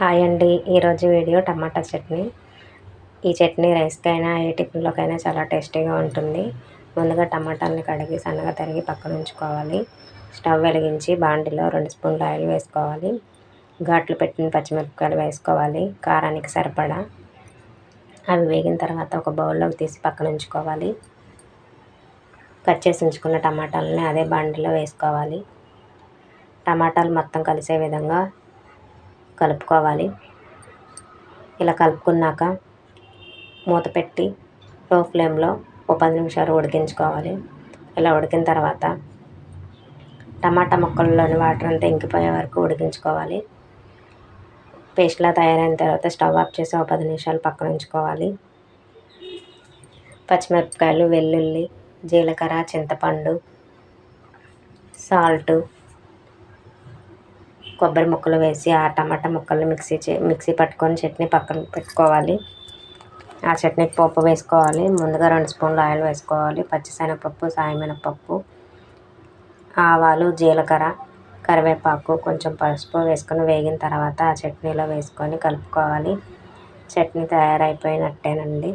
Hi అండి. ఈరోజు video టమాటా చట్నీ. ఈ చట్నీ రైస్కైనా ఏ టిఫిన్లోకైనా చాలా టేస్టీగా ఉంటుంది. ముందుగా టమాటాలని కడిగి సన్నగా తరిగి పక్కన ఉంచుకోవాలి. స్టవ్ వెలిగించి బాండిలో రెండు స్పూన్లు ఆయిల్ వేసుకోవాలి. ఘాట్లు పెట్టిన పచ్చిమిరపకాయలు వేసుకోవాలి. కారానికి సరిపడా అవి వేగిన తర్వాత ఒక బౌల్లోకి తీసి పక్కన ఉంచుకోవాలి. కట్ చేసి ఉంచుకున్న టమాటాలని అదే బాండిలో వేసుకోవాలి. టమాటాలు మొత్తం కలిసే విధంగా కలుపుకోవాలి. ఇలా కలుపుకున్నాక మూత పెట్టి లో ఫ్లేమ్లో ఓ పది నిమిషాలు ఉడికించుకోవాలి. ఇలా ఉడికిన తర్వాత టమాటా ముక్కల్లోని వాటర్ అంతా ఇంకిపోయే వరకు ఉడికించుకోవాలి. పేస్ట్లా తయారైన తర్వాత స్టవ్ ఆఫ్ చేసి ఒక పది నిమిషాలు పక్కన ఉంచుకోవాలి. పచ్చిమిరపకాయలు వెల్లుల్లి జీలకర్ర చింతపండు సాల్టు కొబ్బరి ముక్కలు వేసి ఆ టమాటా ముక్కలు మిక్సీ చే మిక్సీ పట్టుకొని చట్నీ పక్కన పెట్టుకోవాలి. ఆ చట్నీకి పప్పు వేసుకోవాలి. ముందుగా రెండు స్పూన్లు ఆయిల్ వేసుకోవాలి. పచ్చిశనగపప్పు సాయమినపప్పు ఆవాలు జీలకర్ర కరివేపాకు కొంచెం పసుపు వేసుకొని వేగిన తర్వాత ఆ చట్నీలో వేసుకొని కలుపుకోవాలి. చట్నీ తయారైపోయినట్టేనండి.